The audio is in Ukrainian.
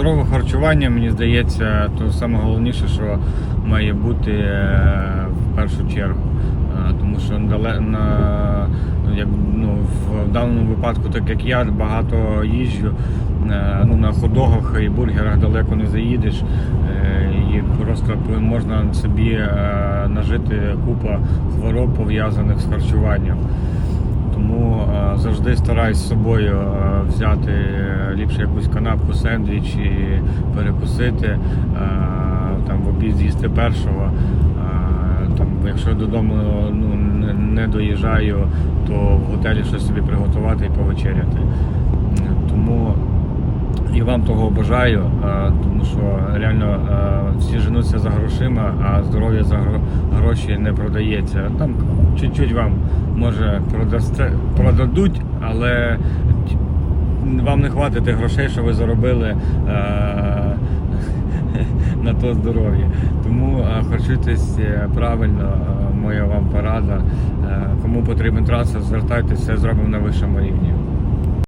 Здорове харчування, мені здається, то саме головніше, що має бути е, в першу чергу. Е, Тому що на, ну, як, ну, в даному випадку, так як я багато їжджу, е, ну, на ходогах і бургерах далеко не заїдеш. І просто можна собі нажити купа хвороб пов'язаних з харчуванням. Завжди стараюсь з собою е, взяти е, ліпше якусь канапку, сендвіч і перекусити, е, там в обід з'їсти першого. Там, якщо додому ну, не доїжджаю, то в готелі щось собі приготувати і повечеряти. І вам того бажаю, е, тому що реально е, всі женуться за грошима, а здоров'я за гроші не продається. Там чуть-чуть вам може продасте, продадуть, але вам не хватить грошей, що ви заробили е, на то здоров'я. Тому харчуйтесь правильно, моя вам порада. Кому потрібен трансфер, звертайтеся, зробимо на вищому рівні.